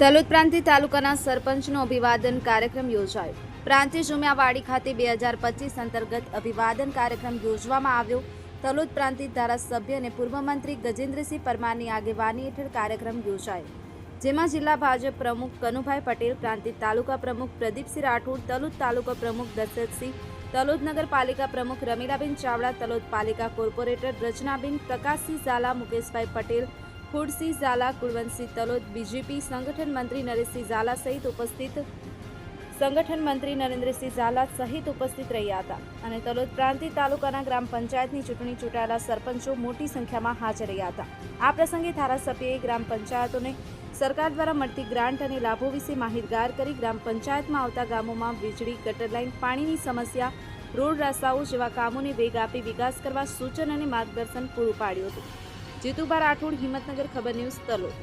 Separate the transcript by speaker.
Speaker 1: તલોદ પ્રાંતિ તાલુકાના સરપંચનો અભિવાદન કાર્યક્રમ યોજાયો. પ્રાંતિજ ઉમિયાવાડી ખાતે બે હજાર પચીસ અંતર્ગત અભિવાદન કાર્યક્રમ યોજવામાં આવ્યો. તલોદ પ્રાંતિજ ધારાસભ્ય અને પૂર્વ મંત્રી ગજેન્દ્રસિંહ પરમારની આગેવાની હેઠળ કાર્યક્રમ યોજાયો. જેમાં જિલ્લા ભાજપ પ્રમુખ કનુભાઈ પટેલ પ્રાંતિક તાલુકા પ્રમુખ પ્રદીપસિંહ રાઠોડ તલોદ તાલુકા પ્રમુખ દશરથસિંહ તલોદ નગરપાલિકા પ્રમુખ રમીલાબેન ચાવડા તલોદ પાલિકા કોર્પોરેટર રચનાબેન પ્રકાશસિંહ ઝાલા, મુકેશભાઈ પટેલ ખુડસિંહ ઝાલા કુલવંતસિંહ તલોદ બીજેપી સંગઠન મંત્રી નરેશસિંહ ઝાલા સહિત ઉપસ્થિત સંગઠન મંત્રી નરેન્દ્રસિંહ ઝાલા સહિત ઉપસ્થિત રહ્યા હતા અને તલોદ પ્રાંતિય તાલુકાના ગ્રામ પંચાયતની ચૂંટણી ચૂંટાયેલા સરપંચો મોટી સંખ્યામાં હાજર રહ્યા હતા. આ પ્રસંગે ધારાસભ્યએ ગ્રામ પંચાયતોને સરકાર દ્વારા મળતી ગ્રાન્ટ અને લાભો વિશે માહિતગાર કરી ગ્રામ પંચાયતમાં આવતા ગામોમાં વીજળી, ગટર લાઇન, પાણીની સમસ્યા, રોડ રસ્તાઓ જેવા કામોને વેગ આપી વિકાસ કરવા સૂચન અને માર્ગદર્શન પૂરું પાડ્યું હતું. જીતુભા રાઠોડ હિંમતનગર ખબર ન્યૂઝ તલોદ.